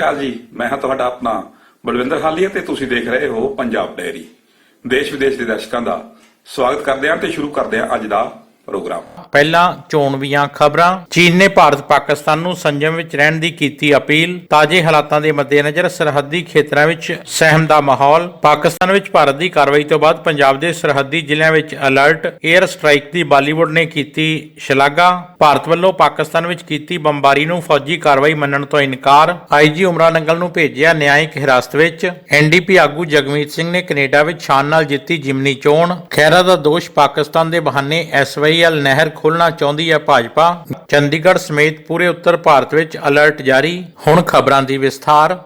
ਨਮਸਕਾਰ ਜੀ, ਮੈਂ ਹਾਂ ਤੁਹਾਡਾ ਆਪਣਾ ਬਲਵਿੰਦਰ ਹਾਲੀਆ ਤੇ ਤੁਸੀਂ ਦੇਖ ਰਹੇ ਹੋ ਪੰਜਾਬ ਡਾਇਰੀ ਦੇਸ਼ ਵਿਦੇਸ਼ ਦੇ ਦਰਸ਼ਕਾਂ ਦਾ ਸਵਾਗਤ ਕਰਦੇ ਹਾਂ ਤੇ ਸ਼ੁਰੂ ਕਰਦੇ ਹਾਂ ਅੱਜ ਦਾ ਪ੍ਰੋਗਰਾਮ। ਪਹਿਲਾਂ ਚੋਣਵੀਆਂ ਖਬਰਾਂ। ਚੀਨ ਨੇ ਭਾਰਤ ਪਾਕਿਸਤਾਨ ਨੂੰ ਸੰਜਮ ਵਿੱਚ ਰਹਿਣ ਦੀ ਕੀਤੀ ਅਪੀਲ। ਤਾਜ਼ੇ ਹਾਲਾਤਾਂ ਦੇ ਮੱਦੇਨਜ਼ਰ ਸਰਹੱਦੀ ਖੇਤਰਾਂ ਵਿੱਚ ਸਹਿਮ ਦਾ ਮਾਹੌਲ। ਪਾਕਿਸਤਾਨ ਵਿੱਚ ਭਾਰਤ ਦੀ ਕਾਰਵਾਈ ਤੋਂ ਬਾਅਦ ਪੰਜਾਬ ਦੇ ਸਰਹੱਦੀ ਜ਼ਿਲ੍ਹਿਆਂ ਵਿੱਚ ਅਲਰਟ। 에ਅਰ ਸਟ੍ਰਾਈਕ ਦੀ ਬਾਲੀਵੁੱਡ ਨੇ ਕੀਤੀ ਸ਼ਲਾਘਾ। ਭਾਰਤ ਵੱਲੋਂ ਪਾਕਿਸਤਾਨ ਵਿੱਚ ਕੀਤੀ ਬੰਬਾਰੀ ਨੂੰ ਫੌਜੀ ਕਾਰਵਾਈ ਮੰਨਣ ਤੋਂ ਇਨਕਾਰ। ਆਈਜੀ ਉਮਰਾ ਨੰਗਲ ਨੂੰ ਭੇਜਿਆ ਨਿਆਂਇਕ ਹਿਰਾਸਤ ਵਿੱਚ। ਐਨਡੀਪੀ ਆਗੂ ਜਗਮੀਤ ਸਿੰਘ ਨੇ ਕੈਨੇਡਾ ਵਿੱਚ ਸ਼ਾਨ ਨਾਲ ਜਿੱਤੀ ਜਿਮਨੀ ਚੋਣ। ਖੈਰਾ ਦਾ ਦੋਸ਼ ਪਾਕਿਸਤਾਨ ਦੇ ਬਹਾਨੇ ਐਸਵਾਈਐਲ ਨਹਿਰ ਖੋਲਣਾ ਚਾਹੁੰਦੀ ਹੈ ਭਾਜਪਾ। ਚੰਡੀਗੜ੍ਹ ਸਮੇਤ ਪੂਰੇ ਉੱਤਰ ਭਾਰਤ ਵਿੱਚ ਅਲਰਟ ਜਾਰੀ। ਹੁਣ ਖਬਰਾਂ ਦੀ ਵਿਸਥਾਰ।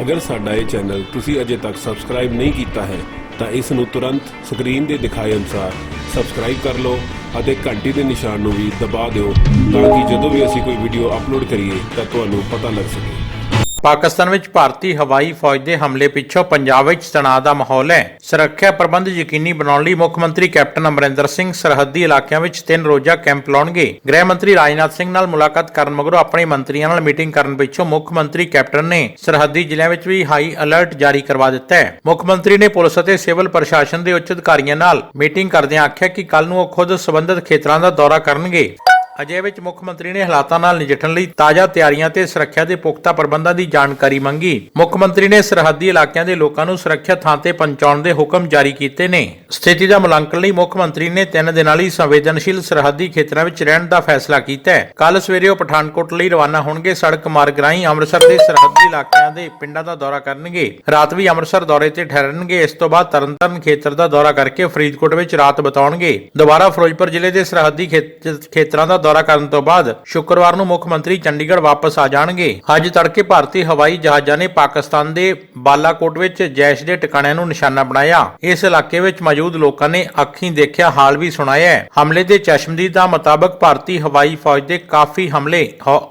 ਅਗਰ ਸਾਡਾ ਇਹ ਚੈਨਲ ਤੁਸੀਂ ਅਜੇ ਤੱਕ ਸਬਸਕ੍ਰਾਈਬ ਨਹੀਂ ਕੀਤਾ ਹੈ, ਤਾਂ ਇਸ ਨੂੰ ਤੁਰੰਤ ਸਕਰੀਨ ਦੇ ਦਿਖਾਏ ਅਨੁਸਾਰ ਸਬਸਕ੍ਰਾਈਬ ਕਰ ਲਓ ਅਤੇ ਘੰਟੀ ਦੇ ਨਿਸ਼ਾਨ ਨੂੰ ਵੀ ਦਬਾ ਦਿਓ ਤਾਂ ਕਿ ਜਦੋਂ ਵੀ ਅਸੀਂ ਕੋਈ ਵੀਡੀਓ ਅਪਲੋਡ ਕਰੀਏ ਤਾਂ ਤੁਹਾਨੂੰ ਪਤਾ ਲੱਗ ਸਕੇ। ਪਾਕਿਸਤਾਨ ਵਿੱਚ ਭਾਰਤੀ ਹਵਾਈ ਫੌਜ ਦੇ ਹਮਲੇ ਪਿੱਛੋਂ ਪੰਜਾਬ ਵਿੱਚ ਤਣਾਅ ਦਾ ਮਾਹੌਲ ਹੈ। ਸੁਰੱਖਿਆ ਪ੍ਰਬੰਧ ਯਕੀਨੀ ਬਣਾਉਣ ਲਈ ਮੁੱਖ ਮੰਤਰੀ ਕੈਪਟਨ ਅਮਰਿੰਦਰ ਸਿੰਘ ਸਰਹੱਦੀ ਇਲਾਕਿਆਂ ਵਿੱਚ ਤਿੰਨ ਰੋਜ਼ਾ ਕੈਂਪ ਲਾਉਣਗੇ। ਗ੍ਰਹਿ ਮੰਤਰੀ ਰਾਜਨਾਥ ਸਿੰਘ ਨਾਲ ਮੁਲਾਕਾਤ ਕਰਨ ਮਗਰੋਂ ਆਪਣੇ ਮੰਤਰੀਆਂ ਨਾਲ ਮੀਟਿੰਗ ਕਰਨ ਪਿੱਛੋਂ ਮੁੱਖ ਮੰਤਰੀ ਕੈਪਟਨ ਨੇ ਸਰਹੱਦੀ ਜ਼ਿਲ੍ਹਿਆਂ ਵਿੱਚ ਵੀ ਹਾਈ ਅਲਰਟ ਜਾਰੀ ਕਰਵਾ ਦਿੱਤਾ ਹੈ। ਮੁੱਖ ਮੰਤਰੀ ਨੇ ਪੁਲਿਸ ਅਤੇ ਸਿਵਲ ਪ੍ਰਸ਼ਾਸਨ ਦੇ ਉੱਚ ਅਧਿਕਾਰੀਆਂ ਨਾਲ ਮੀਟਿੰਗ ਕਰਦਿਆਂ ਆਖਿਆ ਕਿ ਕੱਲ ਨੂੰ ਉਹ ਖੁਦ ਸਬੰਧਤ ਖੇਤਰਾਂ ਦਾ ਦੌਰਾ ਕਰਨਗੇ। ਅਜੇ ਵਿੱਚ ਮੁੱਖ ਮੰਤਰੀ ਨੇ ਹਾਲਾਤਾਂ ਨਾਲ ਨਜਿੱਠਣ ਲਈ ਤਾਜ਼ਾ ਤਿਆਰੀਆਂ ਤੇ ਸੁਰੱਖਿਆ ਦੇ ਪੁਖਤਾ ਪ੍ਰਬੰਧਾਂ ਦੀ ਜਾਣਕਾਰੀ ਮੰਗੀ। ਮੁੱਖ ਮੰਤਰੀ ਨੇ ਸਰਹੱਦੀ ਇਲਾਕਿਆਂ ਦੇ ਲੋਕਾਂ ਨੂੰ ਸੁਰੱਖਿਅਤ ਥਾਂ ਤੇ ਪਹੁੰਚਾਉਣ ਦੇ ਹੁਕਮ ਜਾਰੀ ਕੀਤੇ ਨੇ। ਸਥਿਤੀ ਦਾ ਮੁਲਾਂਕਣ ਲਈ ਮੁੱਖ ਮੰਤਰੀ ਨੇ ਤਿੰਨ ਦਿਨਾਂ ਲਈ ਸੰਵੇਦਨਸ਼ੀਲ ਸਰਹੱਦੀ ਖੇਤਰਾਂ ਵਿੱਚ ਰਹਿਣ ਦਾ ਫੈਸਲਾ ਕੀਤਾ ਹੈ। ਕੱਲ ਸਵੇਰੇ ਉਹ ਪਠਾਨਕੋਟ ਲਈ ਰਵਾਨਾ ਹੋਣਗੇ। ਸੜਕ ਮਾਰਗ ਰਾਹੀਂ ਅੰਮ੍ਰਿਤਸਰ ਦੇ ਸਰਹੱਦੀ ਇਲਾਕਿਆਂ ਦੇ ਪਿੰਡਾਂ ਦਾ ਦੌਰਾ ਕਰਨਗੇ। ਰਾਤ ਵੀ ਅੰਮ੍ਰਿਤਸਰ ਦੌਰੇ ਤੇ ਠਹਿਰਨਗੇ। ਇਸ ਤੋਂ ਬਾਅਦ ਤਰਨਤਾਰਨ ਖੇਤਰ ਦਾ ਦੌਰਾ ਕਰਕੇ ਫਰੀਦਕੋਟ ਵਿੱਚ ਰਾਤ ਬਿਤਾਉਣਗੇ। ਦੁਬਾਰਾ ਫਿਰੋਜ਼ਪੁਰ ਜ਼ਿਲ੍ਹੇ ਦੇ ਸਰਹੱਦੀ ਖੇਤ- ਖੇਤਰਾਂ ਦਾ ਦੌਰਾ ਕਰਨ ਤੋਂ ਬਾਅਦ ਸ਼ੁੱਕਰਵਾਰ ਨੂੰ ਮੁੱਖ ਮੰਤਰੀ ਚੰਡੀਗੜ੍ਹ ਵਾਪਸ ਆ ਜਾਣਗੇ। ਅੱਜ ਤੜਕੇ ਭਾਰਤੀ ਹਵਾਈ ਜਹਾਜ਼ਾਂ ਨੇ ਪਾਕਿਸਤਾਨ ਦੇ ਬਾਲਾਕੋਟ ਵਿੱਚ ਜੈਸ਼ ਦੇ ਟਿਕਾਣਿਆਂ ਨੂੰ ਨਿਸ਼ਾਨਾ ਬਣਾਇਆ। ਇਸ ਇਲਾਕੇ ਵਿੱਚ ਮੌਜੂਦ ਲੋਕਾਂ ਨੇ ਅੱਖੀਂ ਦੇਖਿਆ ਹਾਲ ਵੀ ਸੁਣਾਇਆ ਹੈ। ਹਮਲੇ ਦੇ ਚਸ਼ਮਦੀਦ ਦਾ ਮੁਤਾਬਕ ਭਾਰਤੀ ਹਵਾਈ ਫੌਜ ਦੇ ਕਾਫੀ ਹਮਲੇ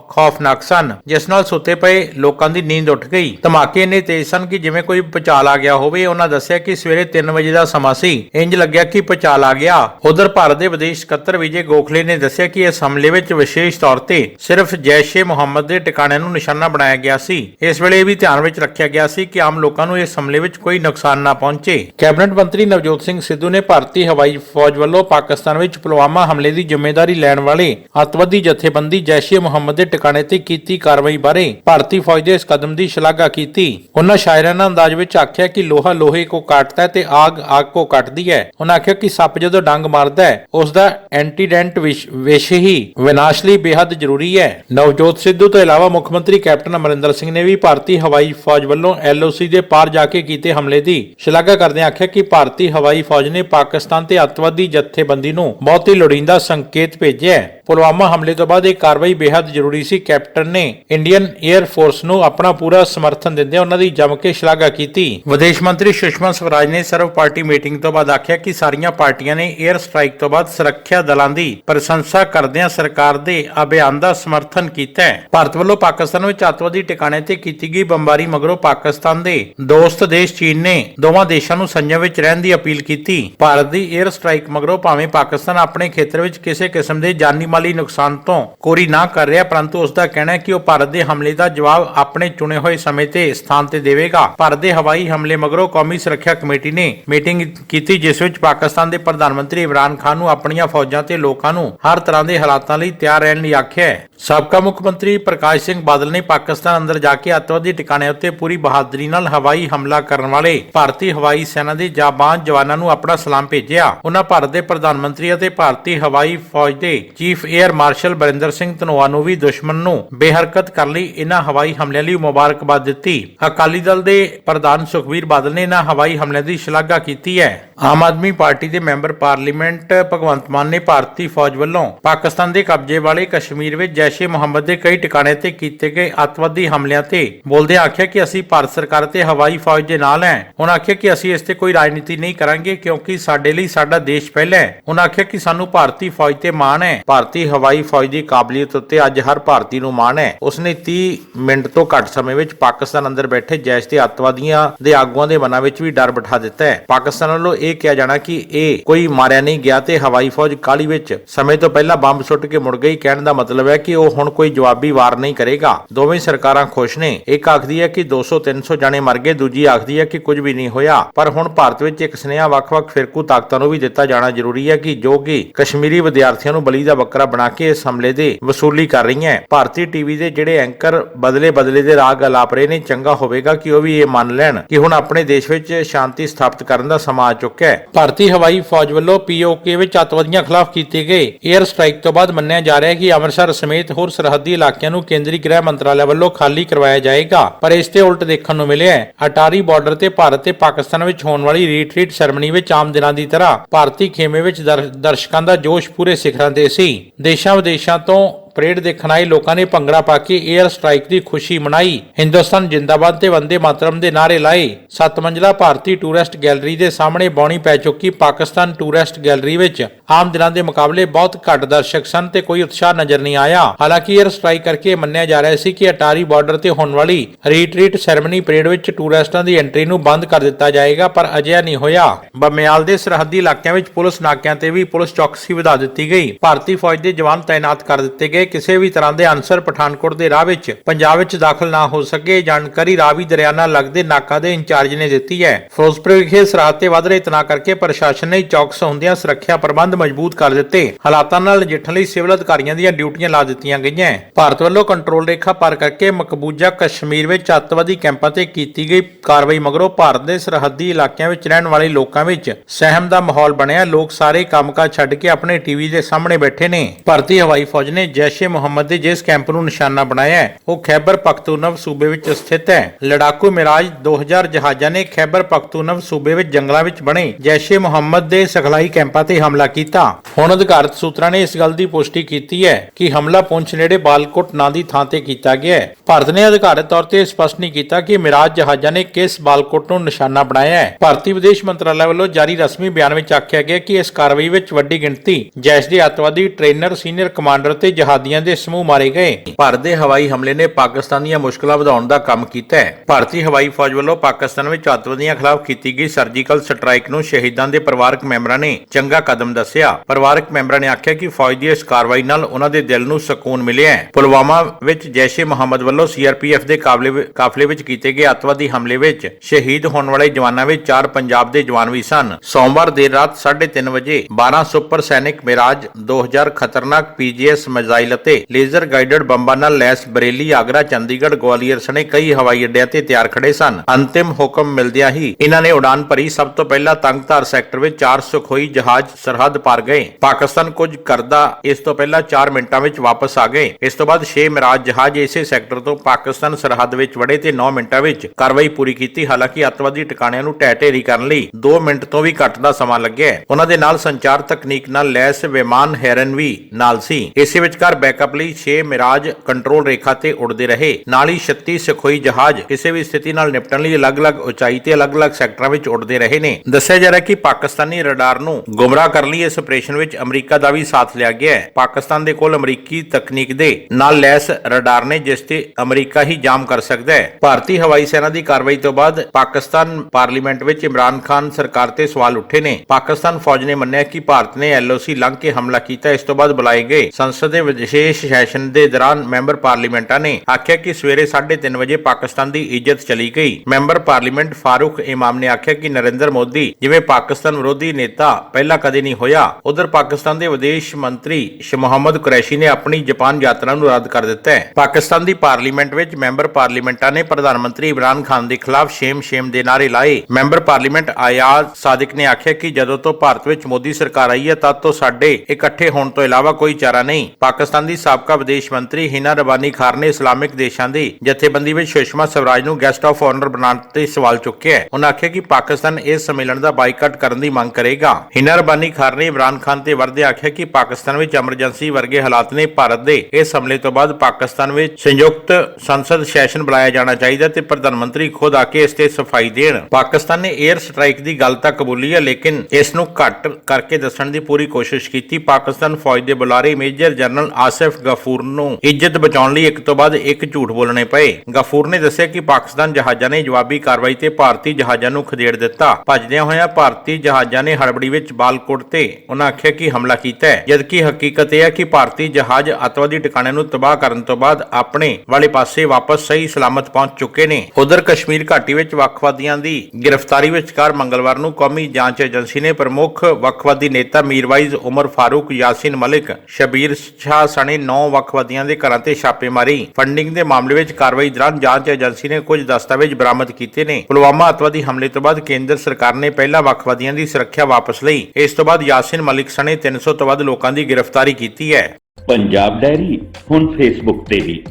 ਖੌਫਨਾਕ ਸਨ, ਜਿਸ ਨਾਲ ਸੁੱਤੇ ਪਏ ਲੋਕਾਂ ਦੀ ਨੀਂਦ ਉੱਠ ਗਈ। ਧਮਾਕੇ ਇੰਨੇ ਤੇਜ਼ ਸਨ ਕਿ ਜਿਵੇਂ ਕੋਈ ਪਚਾਲ ਆ ਗਿਆ ਹੋਵੇ, ਉਹਨਾਂ ਦੱਸਿਆ ਕਿ ਸਵੇਰੇ 3 ਵਜੇ ਦਾ ਸਮਾਂ ਸੀ। ਇੰਜ ਲੱਗਿਆ ਕਿ ਪਚਾਲ ਆ ਗਿਆ। ਉਧਰ ਭਾਰਤ ਦੇ ਵਿਦੇਸ਼ ਸਕੱਤਰ ਵਿਜੇ ਗੋਖਲੇ ਨੇ ਦੱਸਿਆ ਕਿ ਇਸ ਹਮਲੇ ਵਿੱਚ ਵਿਸ਼ੇਸ਼ ਤੌਰ ਤੇ ਸਿਰਫ ਜੈਸ਼-ਏ ਮੁਹੰਮਦ ਦੇ ਟਿਕਾਣਿਆਂ ਨੂੰ ਨਿਸ਼ਾਨਾ ਬਣਾਇਆ ਗਿਆ ਸੀ। ਇਸ ਵੇਲੇ ਇਹ ਵੀ ਧਿਆਨ ਵਿੱਚ ਰੱਖਿਆ ਗਿਆ ਸੀ ਕਿ ਆਮ ਲੋਕਾਂ ਨੂੰ ਇਸ ਹਮਲੇ ਵਿੱਚ ਕੋਈ ਨੁਕਸਾਨ ਨਾ ਪਹੁੰਚੇ। ਕੈਬਨਿਟ ਮੰਤਰੀ ਨਵਜੋਤ ਸਿੰਘ ਸਿੱਧੂ ਨੇ ਭਾਰਤੀ ਹਵਾਈ ਫੌਜ ਵੱਲੋਂ ਪਾਕਿਸਤਾਨ ਵਿੱਚ ਪੁਲਵਾਮਾ ਹਮਲੇ ਦੀ ਜ਼ਿੰਮੇਵਾਰੀ ਲੈਣ ਵਾਲੇ ਅੱਤਵਾਦੀ ਜਥੇਬੰਦੀ ਜੈਸ਼-ਏ ਮੁਹੰਮਦ ਦੇ ਟਿਕਾਣੇ ਤੇ ਕੀਤੀ ਕਾਰਵਾਈ ਬਾਰੇ ਭਾਰਤੀ ਫੌਜ ਦੇ ਇਸ ਕਦਮ ਦੀ ਸ਼ਲਾਘਾ ਕੀਤੀ। ਉਹਨਾਂ ਸ਼ਾਇਰਾਨਾ ਅੰਦਾਜ਼ ਵਿੱਚ ਆਖਿਆ ਕਿ ਲੋਹਾ ਲੋਹੇ ਕੋ ਕਾਟਦਾ ਹੈ ਤੇ ਆਗ ਆਗ ਕੋ ਕੱਟਦੀ ਹੈ। ਉਹਨਾਂ ਆਖਿਆ ਕਿ ਸੱਪ ਜਦੋਂ ਡੰਗ ਮਾਰਦਾ ਹੈ ਉਸ ਦਾ ਐਂਟੀਡੈਂਟ ਵਿਸ਼ ਹੀ ਵਿਨਾਸ਼ ਲਈ ਬੇहद ਜ਼ਰੂਰੀ ਹੈ। ਨਵਜੋਤ ਸਿੱਧੂ ਤੋਂ ਇਲਾਵਾ ਮੁੱਖ ਮੰਤਰੀ ਕੈਪਟਨ ਅਮਰਿੰਦਰ ਸਿੰਘ ਨੇ ਵੀ ਭਾਰਤੀ ਹਵਾਈ ਫੌਜ ਵੱਲੋਂ ਐਲਓਸੀ ਦੇ ਪਾਰ ਜਾ ਕੇ ਕੀਤੇ ਹਮਲੇ ਦੀ ਸ਼ਲਾਘਾ ਕਰਦੇ ਆਖਿਆ ਕਿ ਭਾਰਤੀ ਹਵਾਈ ਫੌਜ ਨੇ ਪਾਕਿਸਤਾਨ ਤੇ ਅੱਤਵਾਦੀ ਜਥੇਬੰਦੀ ਨੂੰ ਬਹੁਤ ਲੋੜੀਂਦਾ ਸੰਕੇਤ ਭੇਜਿਆ ਪੁਲਵਾਮਾ ਹਮਲੇ ਤੋਂ ਬਾਅਦ ਇਹ ਕਾਰਵਾਈ ਬੇहद ਜ਼ਰੂਰੀ ਸੀ। ਕੈਪਟਨ ਨੇ ਇੰਡੀਅਨ 에ਅਰ ਫੋਰਸ ਨੂੰ ਆਪਣਾ ਪੂਰਾ ਸਮਰਥਨ ਦਿੰਦਿਆਂ ਉਹਨਾਂ ਦੀ ਜਮ ਕੇ ਸ਼ਲਾਘਾ ਕੀਤੀ। ਵਿਦੇਸ਼ ਮੰਤਰੀ ਸੁਸ਼ਮਾ ਸਵਰਾਜ ਨੇ ਸਰਵ ਪਾਰਟੀ ਮੀਟਿੰਗ ਤੋਂ ਬਾਅਦ ਆਖਿਆ ਕਿ ਸਾਰੀਆਂ ਪਾਰਟੀਆਂ ਨੇ 에ਅਰ ਸਟ੍ਰਾਈਕ ਤੋਂ ਬਾਅਦ ਸੁਰੱਖਿਆ ਦਲਾਂ ਦੀ ਪ੍ਰਸ਼ੰਸਾ ਕਰਦੇ ਕਰਦਿਆਂ ਸਰਕਾਰ ਦੇ ਅਭਿਆਨ ਦਾ ਸਮਰਥਨ ਕੀਤਾ ਹੈ। ਭਾਰਤ ਵੱਲੋਂ ਪਾਕਿਸਤਾਨ ਵਿੱਚ ਅੱਤਵਾਦੀ ਟਿਕਾਣੇ ਤੇ ਕੀਤੀ ਗਈ ਬੰਬਾਰੀ ਮਗਰੋਂ ਪਾਕਿਸਤਾਨ ਦੇ ਦੋਸਤ ਦੇਸ਼ ਚੀਨ ਨੇ ਦੋਵਾਂ ਦੇਸ਼ਾਂ ਨੂੰ ਸੰਜਮ ਵਿੱਚ ਰਹਿਣ ਦੀ ਅਪੀਲ ਕੀਤੀ। ਭਾਰਤ ਦੀ 에ਅਰ ਸਟ੍ਰਾਈਕ ਮਗਰੋਂ ਭਾਵੇਂ ਪਾਕਿਸਤਾਨ ਆਪਣੇ ਖੇਤਰ ਵਿੱਚ ਕਿਸੇ ਕਿਸਮ ਦੇ ਜਾਨੀ ਮਾਲੀ ਨੁਕਸਾਨ ਤੋਂ ਕੋਰੀ ਨਾ ਕਰ ਰਿਹਾ, ਪਰੰਤੂ ਉਸ ਦਾ ਕਹਿਣਾ ਹੈ ਕਿ ਉਹ ਭਾਰਤ ਦੇ ਹਮਲੇ ਦਾ ਜਵਾਬ ਆਪਣੇ ਚੁਣੇ ਹੋਏ ਸਮੇਂ ਤੇ ਸਥਾਨ ਤੇ ਦੇਵੇਗਾ। ਭਾਰਤ ਦੇ ਹਵਾਈ ਹਮਲੇ ਮਗਰੋਂ ਕੌਮੀ ਸੁਰੱਖਿਆ ਕਮੇਟੀ ਨੇ ਮੀਟਿੰਗ ਕੀਤੀ, ਜਿਸ ਵਿੱਚ ਪਾਕਿਸਤਾਨ ਦੇ ਪ੍ਰਧਾਨ ਮੰਤਰੀ ਇਮਰਾਨ ਖਾਨ ਨੂੰ ਆਪਣੀਆਂ ਫੌਜਾਂ ਤੇ ਲੋਕਾਂ ਨੂੰ ਹਰ ਤਰ੍ਹਾਂ ਦੇ ਹਾਲਾਤਾਂ ਲਈ ਤਿਆਰ ਰਹਿਣ ਲਈ ਆਖਿਆ ਹੈ। ਸਾਬਕਾ ਮੁੱਖ ਮੰਤਰੀ ਪ੍ਰਕਾਸ਼ ਸਿੰਘ ਬਾਦਲ ਨੇ ਪਾਕਿਸਤਾਨ ਅੰਦਰ ਜਾ ਕੇ ਅੱਤਵਾਦੀ ਟਿਕਾਣਿਆਂ ਉੱਤੇ ਪੂਰੀ ਬਹਾਦਰੀ ਨਾਲ ਹਵਾਈ ਹਮਲਾ ਕਰਨ ਵਾਲੇ ਭਾਰਤੀ ਹਵਾਈ ਸੈਨਾ ਦੇ ਜਾਬਾਜ਼ ਜਵਾਨਾਂ ਨੂੰ ਆਪਣਾ ਸਲਾਮ ਭੇਜਿਆ। ਉਹਨਾਂ ਭਾਰਤ ਦੇ ਪ੍ਰਧਾਨ ਮੰਤਰੀ ਅਤੇ ਭਾਰਤੀ ਹਵਾਈ ਫੌਜ ਦੇ chief air marshal Birender Singh Dhanoa ਨੂੰ ਵੀ ਦੁਸ਼ਮਣ ਨੂੰ ਬੇਹਰਕਤ ਕਰਨ ਲਈ ਇਹਨਾਂ ਹਵਾਈ ਹਮਲਿਆਂ ਲਈ ਮੁਬਾਰਕਬਾਦ ਦਿੱਤੀ। ਅਕਾਲੀ ਦਲ ਦੇ ਪ੍ਰਧਾਨ ਸੁਖਬੀਰ ਬਾਦਲ ਨੇ ਇਹਨਾਂ ਹਵਾਈ ਹਮਲਿਆਂ ਦੀ ਸ਼ਲਾਘਾ ਕੀਤੀ ਹੈ। ਆਮ ਆਦਮੀ ਪਾਰਟੀ ਦੇ ਮੈਂਬਰ ਪਾਰਲੀਮੈਂਟ ਭਗਵੰਤ ਮਾਨ ਨੇ ਭਾਰਤੀ ਫੌਜ ਵੱਲੋਂ ਪਾਕਿਸਤਾਨ ਦੇ ਕਬਜ਼ੇ ਵਾਲੇ ਕਸ਼ਮੀਰ ਵਿੱਚ ਜੈਸ਼-ਏ ਮੁਹੰਮਦ ਦੇ ਕਈ ਟਿਕਾਣੇ ਤੇ ਕੀਤੇ ਗਏ ਅੱਤਵਾਦੀ ਹਮਲਿਆਂ ਤੇ ਬੋਲਦਿਆਂ ਆਖਿਆ ਕਿ ਅਸੀਂ ਭਾਰਤ ਸਰਕਾਰ ਤੇ ਹਵਾਈ ਫੌਜ ਦੇ ਨਾਲ ਹਾਂ ਉਹਨਾਂ ਆਖਿਆ ਕਿ ਅਸੀਂ ਇਸ ਤੇ ਕੋਈ ਰਾਜਨੀਤੀ ਨਹੀਂ ਕਰਾਂਗੇ ਕਿਉਂਕਿ ਸਾਡੇ ਲਈ ਸਾਡਾ ਦੇਸ਼ ਪਹਿਲਾ ਹੈ ਉਹਨਾਂ ਆਖਿਆ ਕਿ ਸਾਨੂੰ ਭਾਰਤੀ ਫੌਜ ਤੇ ਮਾਣ ਹੈ ਭਾਰਤੀ ਹਵਾਈ ਫੌਜ ਦੀ ਕਾਬਲੀਅਤ ਉੱਤੇ ਅੱਜ ਹਰ ਭਾਰਤੀ ਨੂੰ ਮਾਣ ਹੈ ਉਸਨੇ 30 ਮਿੰਟ ਤੋਂ ਘੱਟ ਸਮੇਂ ਵਿੱਚ ਪਾਕਿਸਤਾਨ ਅੰਦਰ ਬੈਠੇ ਜੈਸ਼ ਤੇ ਅੱਤਵਾਦੀਆਂ ਦੇ ਆਗੂਆਂ ਦੇ ਮਨਾਂ ਵਿੱਚ ਵੀ ਡਰ ਬਿਠਾ ਦਿੱਤਾ ਹੈ ਪਾਕਿਸਤਾਨ ਵੱਲੋਂ ਇਹ ਕਿਹਾ ਜਾਣਾ ਕਿ ਇਹ ਕੋਈ ਮਾਰਿਆ ਨਹੀਂ ਗਿਆ ਤੇ ਹਵਾਈ ਫੌਜ ਕਾਲੀ ਵਿੱਚ ਸਮੇਂ ਤੋਂ ਪਹਿਲਾਂ ਬੰਬ ਸੁੱਟ ਕੇ ਮੁੜ ਗਈ। ਕਹਿਣ ਦਾ ਮਤਲਬ ਹੈ ਕਿ ਉਹ ਹੁਣ ਕੋਈ ਜਵਾਬੀ ਵਾਰ ਨਹੀਂ ਕਰੇਗਾ। ਦੋਵੇਂ ਸਰਕਾਰਾਂ ਖੁਸ਼ ਨੇ। ਇੱਕ ਆਖਦੀ ਹੈ ਕਿ 200 300 ਜਾਣੇ ਮਰ ਗਏ। ਦੂਜੀ ਆਖਦੀ ਹੈ ਕਿ ਕੁਝ ਵੀ ਨਹੀਂ ਹੋਇਆ। ਪਰ ਹੁਣ ਭਾਰਤ ਵਿੱਚ ਇੱਕ ਸੁਨੇਹਾ ਵੱਖ-ਵੱਖ ਫਿਰਕੂ ਤਾਕਤਾਂ ਨੂੰ ਵੀ ਦਿੱਤਾ ਜਾਣਾ ਜ਼ਰੂਰੀ ਹੈ ਕਿ ਜੋ ਕਿ ਕਸ਼ਮੀਰੀ ਵਿਦਿਆਰਥੀਆਂ ਨੂੰ ਬਲੀ ਦਾ ਬੱਕਰਾ ਬਣਾ ਕੇ ਇਸ ਹਮਲੇ ਦੇ ਵਸੂਲੀ ਕਰ ਰਹੀਆਂ ਹੈ। ਭਾਰਤੀ ਟੀਵੀ ਦੇ ਜਿਹੜੇ ਐਂਕਰ ਬਦਲੇ ਬਦਲੇ ਦੇ ਰਾਗ ਅਲਾਪ ਰਹੇ ਨੇ, ਚੰਗਾ ਹੋਵੇਗਾ ਕਿ ਉਹ ਵੀ ਇਹ ਮੰਨ ਲੈਣ ਕਿ ਹੁਣ ਆਪਣੇ ਦੇਸ਼ ਵਿੱਚ ਸ਼ਾਂਤੀ ਸਥਾਪਿਤ ਕਰਨ ਦਾ ਸਮਾਂ ਆ ਚੁੱਕਾ ਹੈ। ਭਾਰਤੀ ਹਵਾਈ ਫੌਜ ਵੱਲੋਂ ਪੀਓਕੇ ਵਿੱਚ ਅੱਤਵਾਦੀਆਂ ਖਿਲਾਫ ਕੀਤੇ ਗਏ 에ਅਰ ਸਟ੍ਰਾਈਕ ਤੋਂ ਬਾਅਦ ਮੰਨਿਆ ਜਾ ਰਿਹਾ ਹੈ ਕਿ ਅੰਮ੍ਰਿਤਸਰ ਸਮੇਤ ਹੋਰ ਸਰਹੱਦੀ ਇਲਾਕਿਆਂ ਨੂੰ ਕੇਂਦਰੀ ਗ੍ਰਹਿ ਮੰਤਰਾਲੇ ਵੱਲੋਂ ਖਾਲੀ ਕਰਵਾਇਆ ਜਾਏਗਾ। ਪਰ ਇਸ ਤੇ ਉਲਟ ਦੇਖਣ ਨੂੰ ਮਿਲਿਆ ਹੈ, ਅਟਾਰੀ ਬਾਰਡਰ ਤੇ ਭਾਰਤ ਤੇ ਪਾਕਿਸਤਾਨ ਵਿੱਚ ਹੋਣ ਵਾਲੀ ਰੀਟਰੀਟ ਸੈਰਮਨੀ ਵਿੱਚ ਆਮ ਦਿਨਾਂ ਦੀ ਤਰ੍ਹਾਂ ਭਾਰਤੀ ਖੇਮੇ ਵਿੱਚ ਦਰ- ਦਰਸ਼ਕਾਂ ਦਾ ਜੋਸ਼ ਪੂਰੇ ਸਿਖਰਾਂ ਤੇ ਸੀ। ਦੇਸ਼ਾਂ ਵਿਦੇਸ਼ਾਂ ਤੋਂ ਪਰੇਡ ਦੇਖਣ ਆਏ ਲੋਕਾਂ ਨੇ ਭੰਗੜਾ ਪਾ ਕੇ 에ਅਰ ਸਟ੍ਰਾਈਕ ਦੀ ਖੁਸ਼ੀ ਮਨਾਈ। ਹਿੰਦੁਸਤਾਨ ਜਿੰਦਾਬਾਦ ਤੇ ਵੰਦੇ ਮਾਤਰਮ ਦੇ ਨਾਅਰੇ ਲਾਏ। ਸੱਤ ਮੰਜ਼ਲਾ ਭਾਰਤੀ ਟੂਰਿਸਟ ਗੈਲਰੀ ਦੇ ਸਾਹਮਣੇ ਬੌਣੀ ਪੈ ਚੁੱਕੀ ਪਾਕਿਸਤਾਨ ਟੂਰਿਸਟ ਗੈਲਰੀ ਵਿੱਚ। ਆਮ ਦਿਨਾਂ ਦੇ ਮੁਕਾਬਲੇ ਬਹੁਤ ਘੱਟ ਦਰਸ਼ਕ ਸਨ ਤੇ ਕੋਈ ਉਤਸ਼ਾਹ ਨਜ਼ਰ ਨਹੀਂ ਆਇਆ। ਹਾਲਾਂਕਿ 에ਅਰ ਸਟ੍ਰਾਈਕ ਕਰਕੇ ਮੰਨਿਆ ਜਾ ਰਿਹਾ ਸੀ ਕਿ ਅਟਾਰੀ ਬਾਰਡਰ ਤੇ ਹੋਣ ਵਾਲੀ ਰੀਟਰੀਟ ਸੈਰੇਮਨੀ ਪਰੇਡ ਵਿੱਚ ਟੂਰਿਸਟਾਂ ਦੀ ਐਂਟਰੀ ਨੂੰ ਬੰਦ ਕਰ ਦਿੱਤਾ ਜਾਏਗਾ, ਪਰ ਅਜਿਹਾ ਨਹੀਂ ਹੋਇਆ। ਬਮਿਆਲ ਦੇ ਸਰਹੱਦੀ ਇਲਾਕਿਆਂ ਵਿੱਚ ਪੁਲਿਸ ਨਾਕਿਆਂ ਤੇ ਵੀ ਪੁਲਿਸ ਚੌਕਸੀ ਵਧਾ ਦਿੱਤੀ ਗਈ। ਭਾਰਤੀ ਫੌਜ ਦੇ ਜਵਾਨ ਤਾਇਨਾਤ ਕਰ ਦਿੱਤੇ ਗਏ। ਕਿਸੇ ਵੀ ਤਰ੍ਹਾਂ ਦੇ ਅਨਸਰ ਪਠਾਨਕੋਟ ਦੇ ਰਾਹ ਵਿੱਚ ਪੰਜਾਬ ਵਿੱਚ ਦਾਖਲ ਨਾ ਹੋ ਸਕੇ, ਜਾਣਕਾਰੀ ਰਾਵੀ ਦਰਿਆ ਨਾਲ ਲੱਗਦੇ ਨਾਕਾ ਦੇ ਇੰਚਾਰਜ ਨੇ ਦਿੱਤੀ ਹੈ। ਫਿਰੋਜ਼ਪੁਰ ਵਿਖੇ ਸਰਹੱਦ ਤੇ ਵਧ ਰਹੇ ਤਣਾਅ ਕਰਕੇ ਪ੍ਰਸ਼ਾਸਨ ਨੇ ਚੌਕਸ ਹੁੰਦਿਆਂ ਸੁਰੱਖਿਆ ਪ੍ਰਬੰਧ ਮਜ਼ਬੂਤ ਕਰ ਦਿੱਤੇ। ਹਾਲਾਤਾਂ ਨਾਲ ਨਜਿੱਠਣ ਲਈ ਸਿਵਲ ਅਧਿਕਾਰੀਆਂ ਦੀਆਂ ਡਿਊਟੀਆਂ ਲਾ ਦਿੱਤੀਆਂ ਗਈਆਂ। ਭਾਰਤ ਵੱਲੋਂ ਕੰਟਰੋਲ ਰੇਖਾ ਪਾਰ ਕਰਕੇ ਮਕਬੂਜ਼ਾ ਕਸ਼ਮੀਰ ਵਿੱਚ ਅੱਤਵਾਦੀ ਕੈਂਪਾਂ ਤੇ ਕੀਤੀ ਗਈ ਕਾਰਵਾਈ ਮਗਰੋਂ ਭਾਰਤ ਦੇ ਸਰਹੱਦੀ ਇਲਾਕਿਆਂ ਵਿੱਚ ਰਹਿਣ ਵਾਲੇ ਲੋਕਾਂ ਵਿੱਚ ਸਹਿਮ ਦਾ ਮਾਹੌਲ ਬਣਿਆ। ਲੋਕ ਸਾਰੇ ਕੰਮਕਾਜ ਛੱਡ ਕੇ ਆਪਣੇ ਟੀਵੀ ਦੇ ਸਾਹਮਣੇ ਬੈਠੇ ਨੇ। ਭਾਰਤੀ ਹਵਾਈ ਫੌਜ ਨੇ ਜੈਸ਼ੇ ਮੁਹੰਮਦ ਦੇ ਜਿਸ ਕੈਂਪ ਨੂੰ ਨਿਸ਼ਾਨਾ ਬਣਾਇਆ ਹੈ, ਉਹ ਖੈਬਰ ਪਖਤੂਨਵ ਸੂਬੇ ਵਿੱਚ ਸਥਿਤ ਹੈ। ਲੜਾਕੂ ਮਿਰਾਜ 2000 ਜਹਾਜ਼ਾਂ ਨੇ ਖੈਬਰ ਪਖਤੂਨਵ ਸੂਬੇ ਵਿੱਚ ਜੰਗਲਾਂ ਵਿੱਚ ਬਣੇ ਜੈਸ਼-ਏ ਮੁਹੰਮਦ ਦੇ ਸਿਖਲਾਈ ਕੈਂਪਾਂ ਤੇ ਹਮਲਾ ਕੀਤਾ। ਹੁਣ ਅਧਿਕਾਰਤ ਸੂਤਰਾਂ ਨੇ ਇਸ ਗੱਲ ਦੀ ਪੁਸ਼ਟੀ ਕੀਤੀ ਹੈ ਕਿ ਹਮਲਾ ਪੁੰਛ ਨੇੜੇ ਬਾਲਕੋਟ ਨਾਂ ਦੀ ਥਾਂ ਤੇ ਕੀਤਾ ਗਿਆ ਹੈ। ਭਾਰਤ ਨੇ ਅਧਿਕਾਰਤ ਤੌਰ ਤੇ ਸਪਸ਼ਟ ਨਹੀਂ ਕੀਤਾ ਕਿ ਮਿਰਾਜ ਜਹਾਜ਼ਾਂ ਨੇ ਕਿਸ ਬਾਲਕੋਟ ਨੂੰ ਨਿਸ਼ਾਨਾ ਬਣਾਇਆ ਹੈ। ਭਾਰਤੀ ਵਿਦੇਸ਼ ਮੰਤਰਾਲੇ ਵੱਲੋਂ ਜਾਰੀ ਰਸਮੀ ਬਿਆਨ ਵਿੱਚ ਆਖਿਆ ਗਿਆ ਕਿ ਇਸ ਕਾਰਵਾਈ ਵਿੱਚ ਵੱਡੀ ਗਿਣਤੀ ਜੈਸ਼ ਦੇ ਅੱਤਵਾਦੀ ਟ੍ਰੇਨਰ, ਸੀਨੀਅਰ ਕਮਾਂਡਰ ਤੇ ਜਹਾਜ਼ ਜਹਾਦੀਆਂ ਦੇ ਸਮੂਹ ਮਾਰੇ ਗਏ। ਭਾਰਤ ਦੇ ਹਵਾਈ ਹਮਲੇ ਨੇ ਪਾਕਿਸਤਾਨ ਦੀਆਂ ਮੁਸ਼ਕਲਾਂ ਵਧਾਉਣ ਦਾ ਕੰਮ ਕੀਤਾ ਹੈ। ਭਾਰਤੀ ਹਵਾਈ ਫੌਜ ਵੱਲੋਂ ਪਾਕਿਸਤਾਨ ਵਿੱਚ ਅੱਤਵਾਦੀਆਂ ਖਿਲਾਫ ਕੀਤੀ ਗਈ ਸਰਜੀਕਲ ਸਟ੍ਰਾਈਕ ਨੂੰ ਸ਼ਹੀਦਾਂ ਦੇ ਪਰਿਵਾਰਕ ਮੈਂਬਰਾਂ ਨੇ ਚੰਗਾ ਕਦਮ ਦੱਸਿਆ। ਪਰਿਵਾਰਕ ਮੈਂਬਰਾਂ ਨੇ ਆਖਿਆ ਕਿ ਫੌਜ ਦੀ ਇਸ ਕਾਰਵਾਈ ਨਾਲ ਉਹਨਾਂ ਦੇ ਦਿਲ ਨੂੰ ਸਕੂਨ ਮਿਲਿਆ ਹੈ। ਪੁਲਵਾਮਾ ਵਿੱਚ ਜੈਸ਼ ਮੁਹੰਮਦ ਵੱਲੋਂ ਸੀਆਰਪੀਐਫ ਦੇ ਕਾਫਲੇ ਵਿੱਚ ਕੀਤੇ ਗਏ ਅੱਤਵਾਦੀ ਹਮਲੇ ਵਿੱਚ ਸ਼ਹੀਦ ਹੋਣ ਵਾਲੇ ਜਵਾਨਾਂ ਵਿੱਚ ਚਾਰ ਪੰਜਾਬ ਦੇ ਜਵਾਨ ਵੀ ਸਨ। ਸੋਮਵਾਰ ਦੇਰ ਰਾਤ 3:30 ਵਜੇ 12 ਸੁਪਰ ਸੈਨਿਕ ਮਿਰਾਜ 2000 ਖਤਰਨਾਕ ਪੀਜੀਐਸ ਮਿਜ਼ਾਈਲ ਅਤੇ ਲੇਜ਼ਰ ਗਾਈਡਡ ਬੰਬਾਂ ਨਾਲ ਲੈਸ ਬਰੇਲੀ, ਆਗਰਾ, ਚੰਡੀਗੜ੍ਹ, ਗਵਾਲੀਅਰ ਸਣੇ ਕਈ ਹਵਾਈ ਅੱਡਿਆਂ ਤੇ ਤਿਆਰ ਖੜੇ ਸਨ। ਅੰਤਿਮ ਹੁਕਮ ਮਿਲਦਿਆਂ ਹੀ ਇਹਨਾਂ ਨੇ ਉਡਾਨ ਭਰੀ ਸਭ ਤੋਂ ਪਹਿਲਾਂ ਤੰਗਧਾਰ ਸੈਕਟਰ ਵਿੱਚ ਚਾਰ ਸੁਖੋਈ ਜਹਾਜ਼ ਸਰਹੱਦ ਪਾਰ ਗਏ। ਪਾਕਿਸਤਾਨ ਕੁਝ ਕਰਦਾ ਇਸ ਤੋਂ ਪਹਿਲਾਂ 4 ਮਿੰਟਾਂ ਵਿੱਚ ਵਾਪਸ ਆ ਗਏ। ਇਸ ਤੋਂ ਬਾਅਦ 6 ਮਿਰਾਜ ਜਹਾਜ਼ ਇਸੇ ਸੈਕਟਰ ਤੋਂ ਪਾਕਿਸਤਾਨ ਸਰਹੱਦ ਵਿੱਚ ਵੜੇ ਤੇ 9 ਮਿੰਟਾਂ ਵਿੱਚ ਕਾਰਵਾਈ ਪੂਰੀ ਕੀਤੀ। ਹਾਲਾਂਕਿ ਅੱਤਵਾਦੀ ਟਿਕਾਣਿਆਂ ਨੂੰ ਢਹਿ ਢੇਰੀ ਕਰਨ ਲਈ 2 ਮਿੰਟ ਤੋਂ ਵੀ ਘੱਟ ਦਾ ਸਮਾਂ ਲੱਗਿਆ ਹੈ। ਉਹਨਾਂ ਦੇ ਨਾਲ ਸੰਚਾਰ ਤਕਨੀਕ ਨਾਲ ਲੈਸ ਵਿਮਾਨ ਹੈਰਨ ਵੀ ਨਾਲ ਸੀ। ਇਸੇ ਵਿਚਕਾਰ ਬੈਕਅਪ ਲਈ 6 ਮਿਰਾਜ ਕੰਟਰੋਲ ਰੇਖਾ ਤੇ ਉੜਦੇ ਰਹੇ। ਨਾਲ ਹੀ 36 ਸਖੋਈ ਜਹਾਜ਼ ਕਿਸੇ ਵੀ ਸਥਿਤੀ ਨਾਲ ਨਿਪਟਣ ਲਈ ਅਲੱਗ-ਅਲੱਗ ਉਚਾਈ ਤੇ ਅਲੱਗ-ਅਲੱਗ ਸੈਕਟਰਾਂ ਵਿੱਚ ਉੜਦੇ ਰਹੇ ਨੇ। ਦੱਸਿਆ ਜਾ ਰਿਹਾ ਕਿ ਪਾਕਿਸਤਾਨੀ ਰਡਾਰ ਨੂੰ ਗੁੰਮਰਾਹ ਕਰਨ ਲਈ ਇਸ ਆਪਰੇਸ਼ਨ ਵਿੱਚ ਅਮਰੀਕਾ ਦਾ ਵੀ ਸਾਥ ਲਿਆ ਗਿਆ ਹੈ। ਪਾਕਿਸਤਾਨ ਦੇ ਕੋਲ ਅਮਰੀਕੀ ਤਕਨੀਕ ਦੇ ਨਾਲ ਲੈਸ ਰਡਾਰ ਨੇ ਜਿਸ ਤੇ ਅਮਰੀਕਾ ਹੀ ਜਾਮ ਕਰ ਸਕਦਾ ਹੈ। ਭਾਰਤੀ ਹਵਾਈ ਸੈਨਾ ਦੀ ਕਾਰਵਾਈ ਤੋਂ ਬਾਅਦ ਪਾਕਿਸਤਾਨ ਪਾਰਲੀਮੈਂਟ ਵਿੱਚ ਇਮਰਾਨ ਖਾਨ ਸਰਕਾਰ ਤੇ ਸਵਾਲ ਉੱਠੇ ਨੇ। ਪਾਕਿਸਤਾਨ ਫੌਜ ਨੇ ਮੰਨਿਆ ਕਿ ਭਾਰਤ ਨੇ ਐਲਓਸੀ ਲੰਘ ਕੇ ਹਮਲਾ ਕੀਤਾ। ਇਸ ਤੋਂ ਬਾਅਦ ਬੁਲਾਏ ਗਏ ਸੰਸਦ ਦੇ ਵਿਸ਼ੇਸ਼ ਸੈਸ਼ਨ ਦੇ ਦੌਰਾਨ ਮੈਂਬਰ ਪਾਰਲੀਮੈਂਟਾਂ ਨੇ ਆਖਿਆ ਕਿ ਸਵੇਰੇ 3:30 ਵਜੇ ਪਾਕਿਸਤਾਨ ਦੀ ਇੱਜ਼ਤ ਚਲੀ ਗਈ। ਮੈਂਬਰ ਪਾਰਲੀਮੈਂਟ ਫਾਰੂਕ ਇਮਾਮ ਨੇ ਆਖਿਆ ਕਿ ਨਰਿੰਦਰ ਮੋਦੀ ਜਿਵੇਂ ਪਾਕਿਸਤਾਨ ਵਿਰੋਧੀ ਨੇਤਾ ਪਹਿਲਾਂ ਕਦੇ ਨਹੀਂ ਹੋਇਆ, ਉਧਰ ਪਾਕਿਸਤਾਨ ਦੇ ਵਿਦੇਸ਼ ਮੰਤਰੀ ਸ਼ਾਹ ਮੁਹੰਮਦ ਕੁਰੈਸ਼ੀ ਨੇ ਆਪਣੀ ਜਾਪਾਨ ਯਾਤਰਾ ਨੂੰ ਰੱਦ ਕਰ ਦਿੱਤਾ ਹੈ। ਪਾਕਿਸਤਾਨ ਦੀ ਪਾਰਲੀਮੈਂਟ ਵਿੱਚ ਮੈਂਬਰ ਪਾਰਲੀਮੈਂਟਾਂ ਨੇ ਪ੍ਰਧਾਨ ਮੰਤਰੀ ਇਮਰਾਨ ਖਾਨ ਦੇ ਖਿਲਾਫ ਸ਼ੇਮ ਸ਼ੇਮ ਦੇ ਨਾਅਰੇ ਲਾਏ। ਮੈਂਬਰ ਪਾਰਲੀਮੈਂਟ ਆਯਾਜ਼ ਸਾਦਿਕ ਨੇ ਆਖਿਆ ਕਿ ਜਦੋਂ ਤੋਂ ਭਾਰਤ ਵਿੱਚ ਮੋਦੀ ਸਰਕਾਰ ਆਈ ਹੈ, ਤਦ ਤੋਂ ਸਾਡੇ ਇਕੱਠੇ ਹੋਣ ਤੋਂ ਇਲਾਵਾ ਕੋਈ ਚਾਰਾ ਨਹੀਂ। ਪਾਕਿਸਤਾਨ ਦੀ ਸਾਬਕਾ ਵਿਦੇਸ਼ ਮੰਤਰੀ ਹਿਨਾ ਰਬਾਨੀ ਖਾਰ ਨੇ ਇਸਲਾਮਿਕ ਦੇਸ਼ਾਂ ਦੀ ਜਥੇਬੰਦੀ ਵਿੱਚ ਸੁਸ਼ਮਾ ਸਵਰਾਜ ਨੂੰ ਗੈਸਟ ਆਫ ਆਨਰ ਬਣਾਉਣ ਤੇ ਸਵਾਲ ਚੁੱਕਿਆ ਹੈ। ਉਹਨਾਂ ਆਖਿਆ ਕਿ ਪਾਕਿਸਤਾਨ ਇਸ ਸੰਮੇਲਨ ਦਾ ਬਾਈਕਾਟ ਕਰਨ ਦੀ ਮੰਗ ਕਰੇਗਾ। ਹਿਨਾ ਰਬਾਨੀ ਖਾਰ ਨੇ ਇਮਰਾਨ ਖਾਨ ਤੇ ਵਰਦੇ ਆਖਿਆ ਕਿ ਪਾਕਿਸਤਾਨ ਵਿੱਚ ਐਮਰਜੈਂਸੀ ਵਰਗੇ ਹਾਲਾਤ ਨੇ ਭਾਰਤ ਦੇ। ਇਸ ਹਮਲੇ ਤੋਂ ਬਾਅਦ ਪਾਕਿਸਤਾਨ ਵਿੱਚ ਸੰਯੁਕਤ ਸੰਸਦ ਸੈਸ਼ਨ ਬੁਲਾਇਆ ਜਾਣਾ ਚਾਹੀਦਾ ਤੇ ਪ੍ਰਧਾਨ ਮੰਤਰੀ ਖੁਦ ਆ ਕੇ ਇਸ ਤੇ ਸਫ਼ਾਈ ਦੇਣ। ਪਾਕਿਸਤਾਨ ਨੇ 에ਅਰ ਸਟ੍ਰਾਈਕ ਦੀ ਗੱਲ ਤਾਂ ਕਬੂਲੀ ਹੈ, ਲੇਕਿਨ ਇਸ ਨੂੰ ਘੱਟ ਕਰਕੇ ਦੱਸਣ ਦੀ ਪੂਰੀ ਕੋਸ਼ਿਸ਼ ਕੀਤੀ। ਪਾਕਿਸਤਾਨ ਫੌਜ ਦੇ ਬੁਲਾਰੇ ਮੇਜਰ ਜਨਰਲ ਆਸਿਫ ਗਫੂਰ ਨੂੰ ਇੱਜ਼ਤ ਬਚਾਉਣ ਲਈ ਇੱਕ ਤੋਂ ਬਾਅਦ ਇੱਕ ਝੂਠ ਬੋਲਣੇ ਪਏ। ਗਫੂਰ ਨੇ ਦੱਸਿਆ ਕਿ ਪਾਕਿਸਤਾਨ ਜਹਾਜ਼ਾਂ ਨੇ ਜਵਾਬੀ ਕਾਰਵਾਈ ਤੇ ਭਾਰਤੀ ਜਹਾਜ਼ਾਂ ਨੂੰ ਖਦੇੜ ਦਿੱਤਾ। ਭੱਜਦਿਆਂ ਹੋਇਆਂ ਭਾਰਤੀ ਜਹਾਜ਼ਾਂ ਨੇ ਹੜਬੜੀ ਵਿੱਚ ਬਾਲਕੋਟ ਤੇ ਉਹਨਾਂ ਆਖਿਆ ਕਿ ਹਮਲਾ ਕੀਤਾ ਹੈ। ਜਦਕਿ ਹਕੀਕਤ ਇਹ ਹੈ ਕਿ ਭਾਰਤੀ ਜਹਾਜ਼ ਅੱਤਵਾਦੀ ਟਿਕਾਣਿਆਂ ਨੂੰ ਤਬਾਹ ਕਰਨ ਤੋਂ ਬਾਅਦ ਆਪਣੇ ਵਾਲੇ ਪਾਸੇ ਵਾਪਸ ਸਹੀ ਸਲਾਮਤ ਪਹੁੰਚ ਚੁੱਕੇ ਨੇ। ਉਧਰ ਕਸ਼ਮੀਰ ਘਾਟੀ ਵਿੱਚ ਵੱਖਵਾਦੀਆਂ ਦੀ ਗ੍ਰਿਫਤਾਰੀ ਵਿਚਕਾਰ ਮੰਗਲਵਾਰ ਨੂੰ ਕੌਮੀ ਜਾਂਚ ਏਜੰਸੀ ਨੇ ਪ੍ਰਮੁੱਖ ਵੱਖਵਾਦੀ ਨੇਤਾ ਮੀਰਵਾਈਜ਼ ਉਮਰ ਫਾਰੂਕ ਯਾਸਿਨ ਮਲਿਕ, ਸ਼ਬੀਰ ਸ਼ਾਹ ਸਣੇ 9 ਵੱਖਵਾਦੀਆਂ ਦੇ ਘਰਾਂ ਤੇ ਛਾਪੇ ਫੰਡਿੰਗ ਦੇ ਮਾਮਲੇ ਵਿੱਚ ਕਾਰਵਾਈ ਦੌਰਾਨ ਜਾਂਚ ਏਜੰਸੀ ਨੇ ਕੁਝ ਦਸਤਾਵੇਜ਼ ਬਰਾਮਦ ਕੀਤੇ ਨੇ। ਪੁਲਵਾਮਾ ਅੱਤਵਾਦੀ ਹਮਲੇ ਤੋਂ ਬਾਅਦ ਕੇਂਦਰ ਸਰਕਾਰ ਨੇ ਪਹਿਲਾਂ ਵੱਖਵਾਦੀਆਂ ਦੀ ਸੁਰੱਖਿਆ ਵਾਪਸ ਲਈ। ਇਸ ਤੋਂ ਬਾਅਦ ਯਾਸਿਨ ਮਲਿਕ ਸਣੇ 300 ਤੋਂ ਵੱਧ ਲੋਕਾਂ ਦੀ ਗ੍ਰਿਫਤਾਰੀ ਕੀਤੀ ਹੈ। ਪੰਜਾਬ ਡਾਇਰੀ, ਹੁਣ ਫੇਸਬੁੱਕ ਤੇ ਵੀ।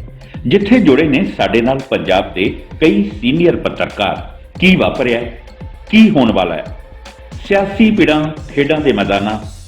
ਜਿੱਥੇ ਜੁੜੇ ਨੇ ਸਾਡੇ ਨਾਲ ਪੰਜਾਬ ਦੇ ਕਈ ਸੀਨੀਅਰ ਪੱਤਰਕਾਰ। ਕੀ ਵਾਪਰਿਆ ਕੀ ਹੋਣ ਵਾਲਾ ਹੈ? ਸਿਆਸੀ ਪਿੜਾਂ ਖੇਡਾਂ ਦੇ ਮੈਦਾਨਾਂ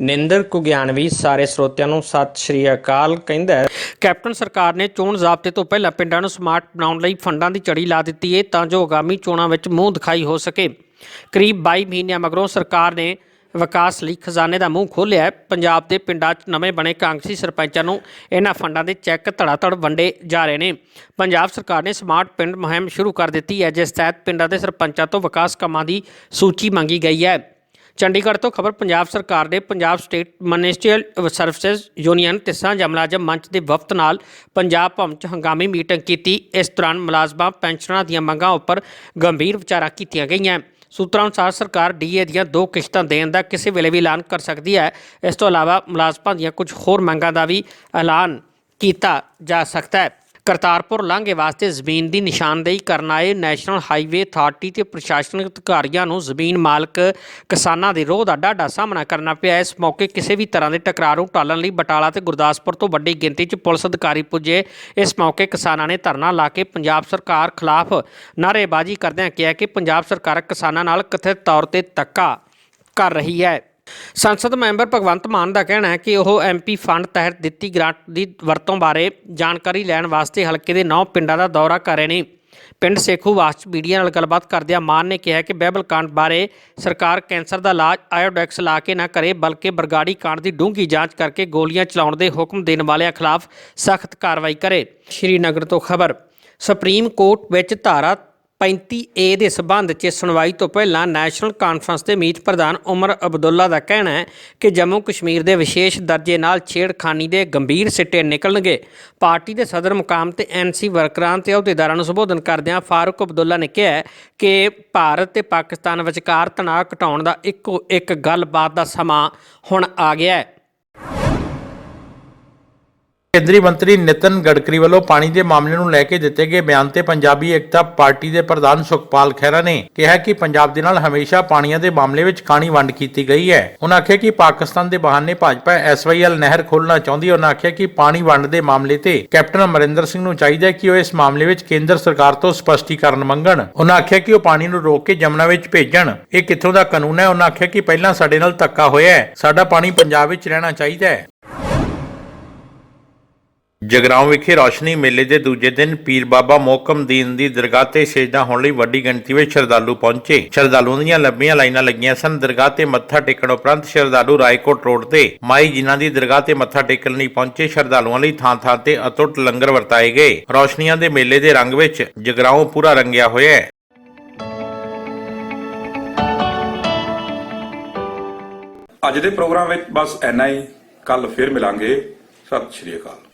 ਨਿੰਦਰ ਕੁਗਿਆਨਵੀ ਸਾਰੇ ਸਰੋਤਿਆਂ ਨੂੰ ਸਤਿ ਸ਼੍ਰੀ ਅਕਾਲ ਕਹਿੰਦਾ ਹੈ। ਕੈਪਟਨ ਸਰਕਾਰ ਨੇ ਚੋਣ ਜ਼ਾਬਤੇ ਤੋਂ ਪਹਿਲਾਂ ਪਿੰਡਾਂ ਨੂੰ ਸਮਾਰਟ ਬਣਾਉਣ ਲਈ ਫੰਡਾਂ ਦੀ ਚੜੀ ਲਾ ਦਿੱਤੀ ਹੈ ਤਾਂ ਜੋ ਆਗਾਮੀ ਚੋਣਾਂ ਵਿੱਚ ਮੂੰਹ ਦਿਖਾਈ ਹੋ ਸਕੇ। ਕਰੀਬ 22 ਮਹੀਨਿਆਂ ਮਗਰੋਂ ਸਰਕਾਰ ਨੇ ਵਿਕਾਸ ਲਈ ਖਜ਼ਾਨੇ ਦਾ ਮੂੰਹ ਖੋਲ੍ਹਿਆ ਪੰਜਾਬ ਦੇ ਪਿੰਡਾਂ 'ਚ ਨਵੇਂ ਬਣੇ ਕਾਂਗਰਸੀ ਸਰਪੰਚਾਂ ਨੂੰ ਇਹਨਾਂ ਫੰਡਾਂ ਦੇ ਚੈੱਕ ਧੜਾਧੜ ਵੰਡੇ ਜਾ ਰਹੇ ਨੇ। ਪੰਜਾਬ ਸਰਕਾਰ ਨੇ ਸਮਾਰਟ ਪਿੰਡ ਮੁਹਿੰਮ ਸ਼ੁਰੂ ਕਰ ਦਿੱਤੀ ਹੈ, ਜਿਸ ਤਹਿਤ ਪਿੰਡਾਂ ਦੇ ਸਰਪੰਚਾਂ ਤੋਂ ਵਿਕਾਸ ਕੰਮਾਂ ਦੀ ਸੂਚੀ ਮੰਗੀ ਗਈ ਹੈ। ਚੰਡੀਗੜ੍ਹ ਤੋਂ ਖਬਰ ਪੰਜਾਬ ਸਰਕਾਰ ਦੇ Punjab state ministerial services union ਤੇ ਸਾਂਝਾ ਮੁਲਾਜ਼ਮ ਮੰਚ ਦੇ ਵਫਦ ਨਾਲ ਪੰਜਾਬ ਭਵਨ 'ਚ ਹੰਗਾਮੀ ਮੀਟਿੰਗ ਕੀਤੀ। ਇਸ ਦੌਰਾਨ ਮੁਲਾਜ਼ਮਾਂ, ਪੈਨਸ਼ਨਰਾਂ ਦੀਆਂ ਮੰਗਾਂ ਉੱਪਰ ਗੰਭੀਰ ਵਿਚਾਰਾਂ ਕੀਤੀਆਂ ਗਈਆਂ। ਸੂਤਰਾਂ ਅਨੁਸਾਰ ਸਰਕਾਰ ਡੀਏ ਦੀਆਂ ਦੋ ਕਿਸ਼ਤਾਂ ਦੇਣ ਦਾ ਕਿਸੇ ਵੇਲੇ ਵੀ ਐਲਾਨ ਕਰ ਸਕਦੀ ਹੈ। ਇਸ ਤੋਂ ਇਲਾਵਾ ਮੁਲਾਜ਼ਮਾਂ ਦੀਆਂ ਕੁਝ ਹੋਰ ਮੰਗਾਂ ਦਾ ਵੀ ਐਲਾਨ ਕੀਤਾ ਜਾ ਸਕਦਾ ਹੈ। ਕਰਤਾਰਪੁਰ ਲਾਂਘੇ ਵਾਸਤੇ ਜ਼ਮੀਨ ਦੀ ਨਿਸ਼ਾਨਦੇਹੀ ਕਰਨ ਆਏ ਨੈਸ਼ਨਲ ਹਾਈਵੇ ਅਥਾਰਟੀ ਤੇ ਪ੍ਰਸ਼ਾਸਨਿਕ ਅਧਿਕਾਰੀਆਂ ਨੂੰ ਜ਼ਮੀਨ ਮਾਲਕ ਕਿਸਾਨਾਂ ਦੇ ਰੋਹ ਦਾ ਡਾਢਾ ਸਾਹਮਣਾ ਕਰਨਾ ਪਿਆ। ਇਸ ਮੌਕੇ ਕਿਸੇ ਵੀ ਤਰ੍ਹਾਂ ਦੇ ਟਕਰਾਅ ਨੂੰ ਟਾਲਣ ਲਈ ਬਟਾਲਾ ਤੇ ਗੁਰਦਾਸਪੁਰ ਤੋਂ ਵੱਡੀ ਗਿਣਤੀ 'ਚ ਪੁਲਿਸ ਅਧਿਕਾਰੀ ਪੁੱਜੇ। ਇਸ ਮੌਕੇ ਕਿਸਾਨਾਂ ਨੇ ਧਰਨਾ ਲਾ ਕੇ ਪੰਜਾਬ ਸਰਕਾਰ ਖਿਲਾਫ ਨਾਅਰੇਬਾਜ਼ੀ ਕਰਦਿਆਂ ਕਿਹਾ ਕਿ ਪੰਜਾਬ ਸਰਕਾਰ ਕਿਸਾਨਾਂ ਨਾਲ ਕਥਿਤ ਤੌਰ ਤੇ ਧੱਕਾ ਕਰ ਰਹੀ ਹੈ। ਸੰਸਦ ਮੈਂਬਰ ਭਗਵੰਤ ਮਾਨ ਦਾ ਕਹਿਣਾ ਹੈ ਕਿ ਉਹ ਐਮਪੀ ਫੰਡ ਤਹਿਤ ਦਿੱਤੀ ਗ੍ਰਾਂਟ ਦੀ ਵਰਤੋਂ ਬਾਰੇ ਜਾਣਕਾਰੀ ਲੈਣ ਵਾਸਤੇ ਹਲਕੇ ਦੇ 9 ਪਿੰਡਾਂ ਦਾ ਦੌਰਾ ਕਰ ਰਹੇ ਨੇ। ਪਿੰਡ ਸੇਖੂਵਾਸ 'ਚ ਮੀਡੀਆ ਨਾਲ ਗੱਲਬਾਤ ਕਰਦਿਆਂ ਮਾਨ ਨੇ ਕਿਹਾ ਕਿ ਬਹਿਬਲ ਕਾਂਡ ਬਾਰੇ ਸਰਕਾਰ ਕੈਂਸਰ ਦਾ ਇਲਾਜ, ਆਇਓਡੈਕਸ ਲਾ ਕੇ ਨਾ ਕਰੇ, ਬਲਕਿ ਬਰਗਾੜੀ ਕਾਂਡ ਦੀ ਡੂੰਘੀ ਜਾਂਚ ਕਰਕੇ ਗੋਲੀਆਂ ਚਲਾਉਣ ਦੇ ਹੁਕਮ ਦੇਣ ਵਾਲਿਆਂ ਖਿਲਾਫ ਸਖਤ ਕਾਰਵਾਈ ਕਰੇ। ਸ਼੍ਰੀਨਗਰ ਤੋਂ ਖਬਰ, ਸੁਪਰੀਮ ਕੋਰਟ ਵਿੱਚ ਧਾਰਾ 35A ਦੇ ਸਬੰਧ 'ਚ ਸੁਣਵਾਈ ਤੋਂ ਪਹਿਲਾਂ ਨੈਸ਼ਨਲ ਕਾਨਫਰੰਸ ਦੇ ਮੀਤ ਪ੍ਰਧਾਨ ਉਮਰ ਅਬਦੁੱਲਾ ਦਾ ਕਹਿਣਾ ਹੈ ਕਿ ਜੰਮੂ ਕਸ਼ਮੀਰ ਦੇ ਵਿਸ਼ੇਸ਼ ਦਰਜੇ ਨਾਲ ਛੇੜਖਾਨੀ ਦੇ ਗੰਭੀਰ ਸਿੱਟੇ ਨਿਕਲਣਗੇ। ਪਾਰਟੀ ਦੇ ਸਦਰ ਮੁਕਾਮ ਤੇ ਐਨਸੀ ਵਰਕਰਾਂ ਤੇ ਅਹੁਦੇਦਾਰਾਂ ਨੂੰ ਸੰਬੋਧਨ ਕਰਦਿਆਂ ਫਾਰੂਕ ਅਬਦੁੱਲਾ ਨੇ ਕਿਹਾ ਕਿ ਭਾਰਤ ਤੇ ਪਾਕਿਸਤਾਨ ਵਿਚਕਾਰ ਤਣਾਅ ਘਟਾਉਣ ਦਾ ਇੱਕੋ ਇੱਕ ਗੱਲਬਾਤ ਦਾ ਸਮਾਂ ਹੁਣ ਆ ਗਿਆ ਹੈ। ਕੇਂਦਰੀ ਮੰਤਰੀ ਨਿਤਨ ਗਡਕਰੀ ਵੱਲੋਂ ਪਾਣੀ ਦੇ ਮਾਮਲੇ ਨੂੰ ਲੈ ਕੇ ਦਿੱਤੇ ਗਏ ਬਿਆਨ ਤੇ ਪੰਜਾਬੀ ਏਕਤਾ ਪਾਰਟੀ ਦੇ ਪ੍ਰਧਾਨ ਸੁਖਪਾਲ ਖਹਿਰਾ ਨੇ ਕਿਹਾ ਕਿ ਪੰਜਾਬ ਦੇ ਨਾਲ ਹਮੇਸ਼ਾ ਪਾਣੀਆਂ ਦੇ ਮਾਮਲੇ ਵਿੱਚ ਕਾਣੀ ਵੰਡ ਕੀਤੀ ਗਈ ਹੈ। ਉਹਨਾਂ ਆਖਿਆ ਕਿ ਪਾਕਿਸਤਾਨ ਦੇ ਬਹਾਨੇ ਭਾਜਪਾ ਐਸਵਾਈਐਲ ਨਹਿਰ ਖੋਲਣਾ ਚਾਹੁੰਦੀ ਹੈ। ਉਹਨਾਂ ਆਖਿਆ ਕਿ ਪਾਣੀ ਵੰਡ ਦੇ ਮਾਮਲੇ ਤੇ ਕੈਪਟਨ ਅਮਰਿੰਦਰ ਸਿੰਘ ਨੂੰ ਚਾਹੀਦਾ ਹੈ ਕਿ ਉਹ ਇਸ ਮਾਮਲੇ ਵਿੱਚ ਕੇਂਦਰ ਸਰਕਾਰ ਤੋਂ ਸਪਸ਼ਟੀਕਰਨ ਮੰਗਣ। ਉਹਨਾਂ ਆਖਿਆ ਕਿ ਉਹ ਪਾਣੀ ਨੂੰ ਰੋਕ ਕੇ ਜਮਨਾ ਵਿੱਚ ਭੇਜਣ। ਇਹ ਕਿੱਥੋਂ ਦਾ ਕਾਨੂੰਨ ਹੈ? ਉਹਨਾਂ ਆਖਿਆ ਕਿ ਪਹਿਲਾਂ ਸਾਡੇ ਨਾਲ ਧੱਕਾ ਹੋਇਆ ਹੈ। ਸਾਡਾ ਪਾਣੀ ਪੰਜਾਬ ਵਿੱਚ ਰਹਿਣਾ ਚਾਹੀਦਾ ਹੈ। ਜਗਰਾਉਂ ਵਿਖੇ ਰੌਸ਼ਨੀ ਮੇਲੇ ਦੇ ਦੂਜੇ ਦਿਨ ਪੀਰ ਬਾਬਾ ਮੋਕਮਦੀਨ ਦੀ ਦਰਗਾਹ ਤੇ ਸਜਦਾ ਹੋਣ ਲਈ ਵੱਡੀ ਗਿਣਤੀ ਵਿੱਚ ਸ਼ਰਧਾਲੂ ਪਹੁੰਚੇ। ਸ਼ਰਧਾਲੂਆਂ ਦੀਆਂ ਲੰਬੀਆਂ ਲਾਈਨਾਂ ਲੱਗੀਆਂ ਸਨ। ਦਰਗਾਹ ਤੇ ਮੱਥਾ ਟੇਕਣ ਉਪਰੰਤ ਸ਼ਰਧਾਲੂ ਰਾਏਕੋਟ ਰੋਡ ਤੇ ਮਾਈ ਜਿਨ੍ਹਾਂ ਦੀ ਦਰਗਾਹ ਤੇ ਮੱਥਾ ਟੇਕਣ ਲਈ ਪਹੁੰਚੇ, ਸ਼ਰਧਾਲੂਆਂ ਲਈ ਥਾਂ-ਥਾਂ ਤੇ ਅਤੁੱਟ ਲੰਗਰ ਵਰਤਾਏ ਗਏ। ਰੌਸ਼ਨੀਆਂ ਦੇ ਮੇਲੇ ਦੇ ਰੰਗ ਵਿੱਚ ਜਗਰਾਉਂ ਪੂਰਾ ਰੰਗਿਆ ਹੋਇਆ ਹੈ। ਅੱਜ ਦੇ ਪ੍ਰੋਗਰਾਮ ਵਿੱਚ ਬਸ ਇੰਨਾ ਹੀ। ਕੱਲ ਫਿਰ ਮਿਲਾਂਗੇ। ਸਤਿ ਸ਼੍ਰੀ ਅਕਾਲ।